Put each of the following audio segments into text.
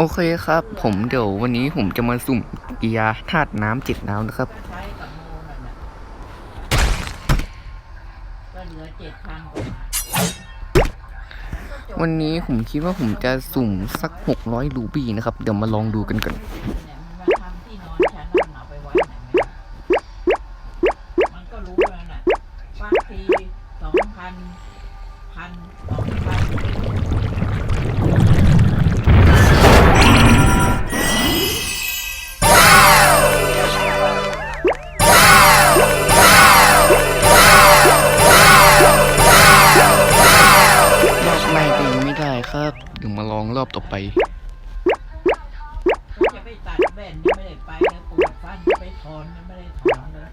โอเคครับ ผมเดี๋ยววันนี้ผมจะมาสุ่มกียาธาตุน้ำจิตน้ำนะครับวันนี้ผมคิดว่าผมจะสุ่มสักหกร้อยรูบี้นะครับ เดี๋ยวมาลองดูกันก่อน ฟันะไม่ได้ถอนเลย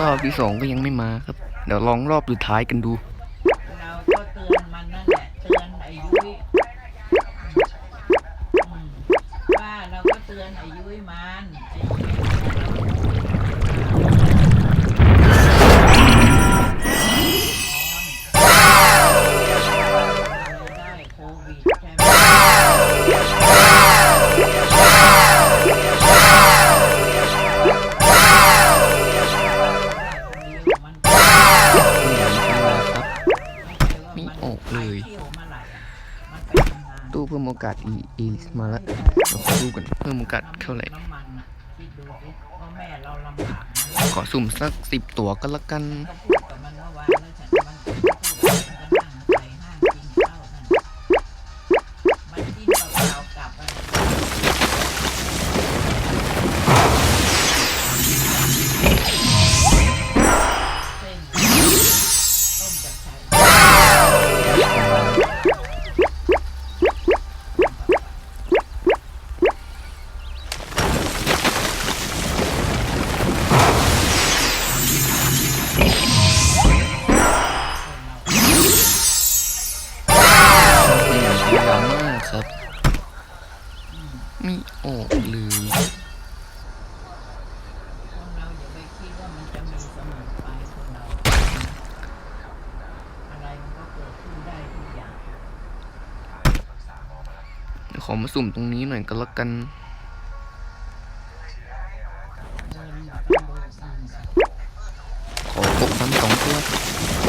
รอบที่สองก็ยังไม่มาครับ เดี๋ยวลองรอบสุดท้ายกันดู อนไอ้ยุ้ยมันไอ้ยุ้ย กาสอีอีมาแล้วเดี๋ยวขอดูกันเพิ่มโอกาสเท่าไหร่น้ำมันน่ะคิดดูสิว่าแม่เราลำบากนะขอสุ่มสักสิบตัวก็แล้วกัน ขอมาสุ่มตรงนี้หน่อยก็แล้วกันเงินต้องบริษัทขอพกซ้ำสองตัว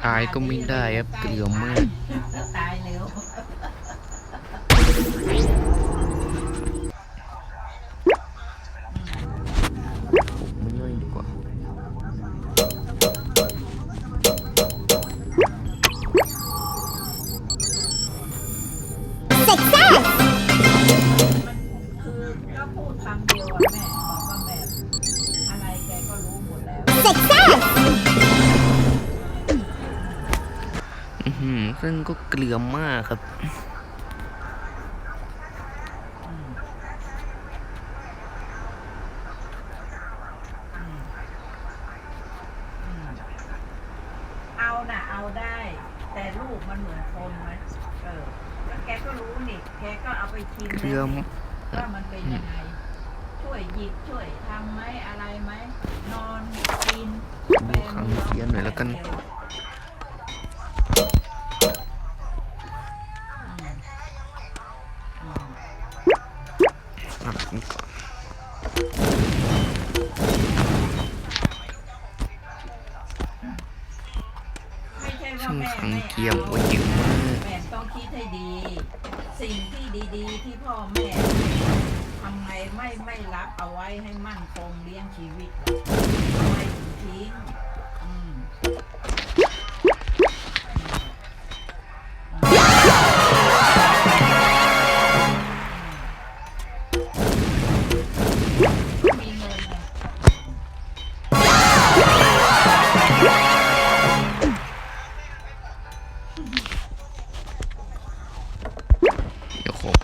วดหัวสุดท้ายก็ไม่ได้ครับเกลือมาก ซึ่งก็เกลือมากครับอืมอืมอืมเอาน่ะเอาได้ แต่ลูกมันเหมือนคนไหมเออแล้วแกก็รู้นี่แกก็เอาไปชิมเกลือมว่ามันเป็นยังไง ช่วยหยิบช่วยทำไหมอะไรไหมนอนกินดูคำเขียนหน่อยแล้วกัน ช่างขังเกียมว่าเยอะมากแม่ต้องคิดให้ดี สิ่งที่ดีๆ ที่พ่อแม่ทำไมไม่ไม่รับเอาไว้ให้มั่นคงเลี้ยงชีวิตเรทำไมถึงทิ้ง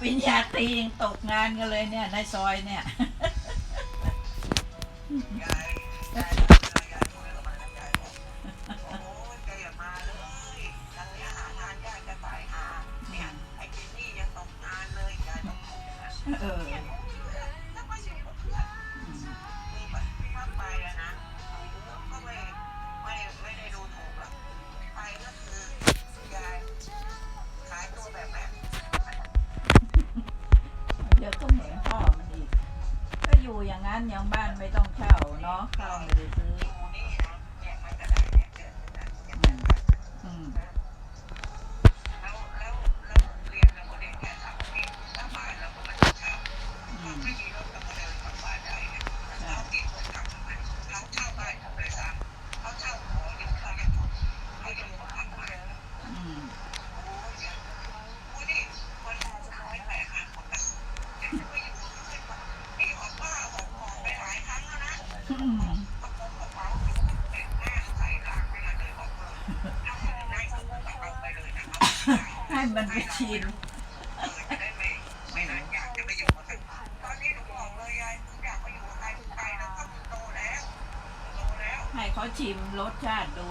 ปริญญาตียังตกงานกันเลยเนี่ยในซอยเนี่ย ให้มันไปชินให้เขาชิมรสชาติดู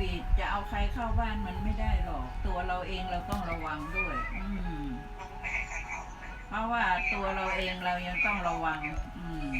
วิดจะเอาใครเข้าบ้านมันไม่ได้หรอก ตัวเราเองเราต้องระวังด้วย อืมเพราะว่าตัวเราเองเรายังต้องระวัง อืม